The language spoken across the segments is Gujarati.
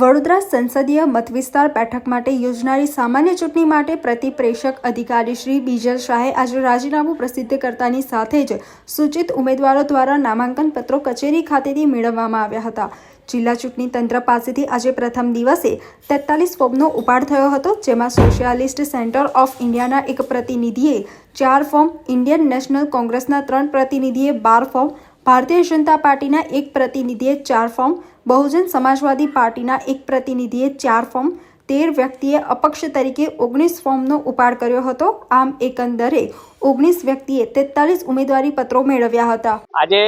વડોદરા સંસદીય મતવિસ્તાર બેઠક માટે યોજનારી સામાન્ય ચૂંટણી માટે પ્રતિપ્રેષક અધિકારી શ્રી બીજલ શાહે આજે રાજીનામું પ્રસિદ્ધ કરતાની સાથે જ સૂચિત ઉમેદવારો દ્વારા નામાંકન પત્રો કચેરી ખાતેથી મેળવવામાં આવ્યા હતા. જિલ્લા ચૂંટણી તંત્ર પાસેથી આજે પ્રથમ દિવસે તેતાલીસ ફોર્મનો ઉપાડ થયો હતો, જેમાં સોશિયાલિસ્ટ સેન્ટર ઓફ ઇન્ડિયાના એક પ્રતિનિધિએ ચાર ફોર્મ, ઇન્ડિયન નેશનલ કોંગ્રેસના ત્રણ પ્રતિનિધિએ બાર ફોર્મ ભારતીય જનતા પાર્ટીના એક પ્રતિનિધિએ ચાર ફોર્મ, બહુજન સમાજવાદી પાર્ટીના એક પ્રતિનિધિએ ચાર ફોર્મ, તેર વ્યક્તિએ અપક્ષ તરીકે ઓગણીસ ફોર્મનો ઉપાડ કર્યો હતો. આમ એકંદરે ઓગણીસ વ્યક્તિએ તેતાલીસ ઉમેદવારી પત્રો મેળવ્યા હતા. આજે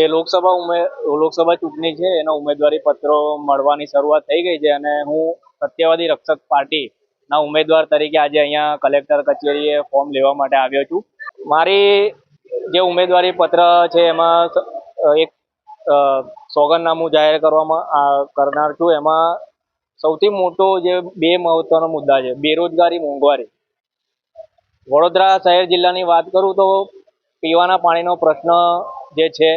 જે લોકસભા ઉમે, લોકસભા ચૂંટણી છે, એના ઉમેદવારી પત્રો મળવાની શરૂઆત થઈ ગઈ છે અને હું સત્યવાદી રક્ષક પાર્ટીના ઉમેદવાર તરીકે આજે અહીંયા કલેક્ટર કચેરીએ ફોર્મ લેવા માટે આવ્યો છું. મારી જે ઉમેદવારી પત્ર છે એમાં એક સોગંદનામું જાહેર કરવામાં કરનાર છું. એમાં સૌથી મોટો જે બે મહત્વનો મુદ્દા છે, બેરોજગારી મોંઘવારી. વડોદરા શહેર જિલ્લાની વાત કરું તો પીવાના પાણીનો પ્રશ્ન જે છે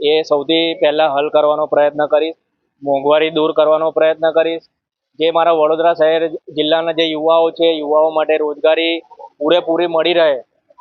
એ સૌથી પહેલાં હલ કરવાનો પ્રયત્ન કરીશ, મોંઘવારી દૂર કરવાનો પ્રયત્ન કરીશ. જે મારા વડોદરા શહેર જિલ્લાના જે યુવાઓ છે, યુવાઓ માટે રોજગારી પૂરેપૂરી મળી રહે